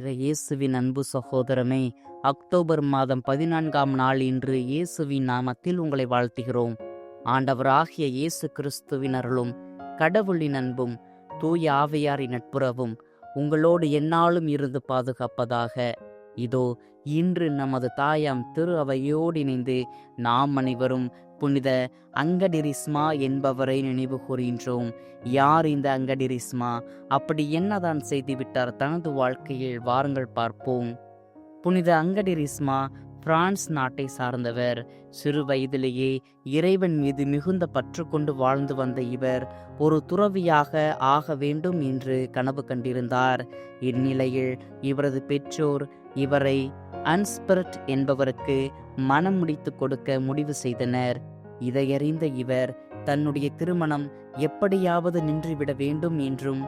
இயேசுவின் அன்பு சகோதரமே அக்டோபர் மாதம் பதினான்காம் நாள் இன்று இயேசுவின் நாமத்தில் உங்களை வாழ்த்துகிறோம். ஆண்டவராகிய இயேசு கிறிஸ்துவின் அருளும் கடவுளின் அன்பும் தூய ஆவையாரின் நட்புறவும் உங்களோடு எந்நாளும் இருந்து பாதுகாப்பதாக இதோ இன்று நமது தாயாம் திரு அவையோடு இணைந்து நாம் அனைவரும் புனித அங்கடிரிஸ்மா என்பவரை நினைவு கூறுகின்றோம். யார் இந்த அங்கடிரிஸ்மா? அப்படி என்னதான் செய்துவிட்டார்? தனது வாழ்க்கையில் வாருங்கள் பார்ப்போம். புனித அங்கடிரிஸ்மா பிரான்ஸ் நாட்டை சார்ந்தவர். சிறு வயதிலேயே இறைவன் மீது மிகுந்த பற்று கொண்டு வாழ்ந்து வந்த இவர் ஒரு துறவியாக ஆக வேண்டும் என்று கனவு கண்டிருந்தார். இந்நிலையில் இவரது பெற்றோர் இவரை அன்ஸ்பர்ட் என்பவருக்கு மனம் முடித்து கொடுக்க முடிவு செய்தனர். இதையறிந்த இவர் தன்னுடைய திருமணம் எப்படியாவது நின்றுவிட வேண்டும் என்றும்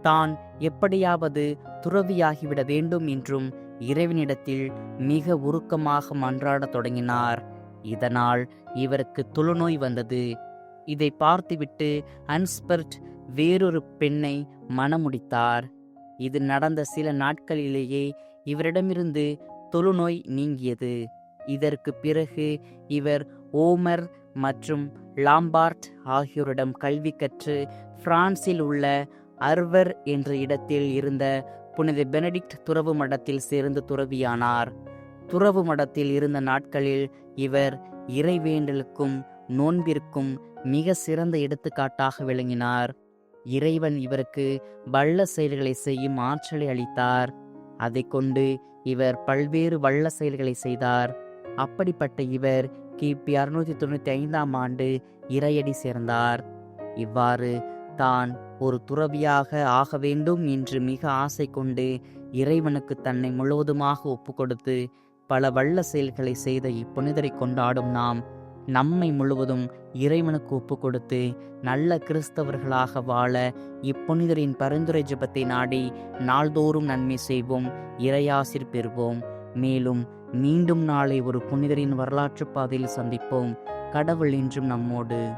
தான் எப்படியாவது துறவியாகிவிட வேண்டும் என்றும் இறைவனிடத்தில் மிக உருக்கமாக மன்றாடத் தொடங்கினார். இதனால் இவருக்கு தொழுநோய் வந்தது. இதை பார்த்துவிட்டு அன்ஸ்பர்ட் வேறொரு பெண்ணை மணமுடித்தார். இது நடந்த சில நாட்களிலேயே இவரிடமிருந்து தொழுநோய் நீங்கியது. இதற்கு பிறகு இவர் ஓமர் மற்றும் லாம்பார்ட் ஆகியோரிடம் கல்வி கற்று பிரான்சில் உள்ள அர்வர் என்ற இடத்தில் இருந்த புனித பெனடிக்ட் துறவு மடத்தில் சேர்ந்து துறவியானார். துறவு மடத்தில் இருந்த நாட்களில் இவர் இறைவேண்டலுக்கும் நோன்பிற்கும் மிக சிறந்த எடுத்துக்காட்டாக விளங்கினார். இறைவன் இவருக்கு வல்ல செயல்களை செய்யும் ஆற்றலை அளித்தார். அதை கொண்டு இவர் பல்வேறு வல்ல செயல்களை செய்தார். அப்படிப்பட்ட இவர் கிபி அறுநூத்தி தொண்ணூத்தி ஐந்தாம் ஆண்டு இறையடி சேர்ந்தார். இவ்வாறு தான் ஒரு துறவியாக ஆக வேண்டும் என்று மிக ஆசை கொண்டு இறைவனுக்கு தன்னை முழுவதுமாக ஒப்புக்கொடுத்து பல வல்ல செயல்களை செய்த இப்புனிதரை கொண்டாடும் நாம் நம்மை முழுவதும் இறைவனுக்கு ஒப்பு கொடுத்து நல்ல கிறிஸ்தவர்களாக வாழ இப்புனிதரின் பரிந்துரை ஜெபத்தை நாடி நாள்தோறும் நன்மை செய்வோம் இறையாசிர் பெறுவோம். மேலும் மீண்டும் நாளை ஒரு புனிதரின் வரலாற்று பாதையில் சந்திப்போம். கடவுள் இன்றும் நம்மோடு.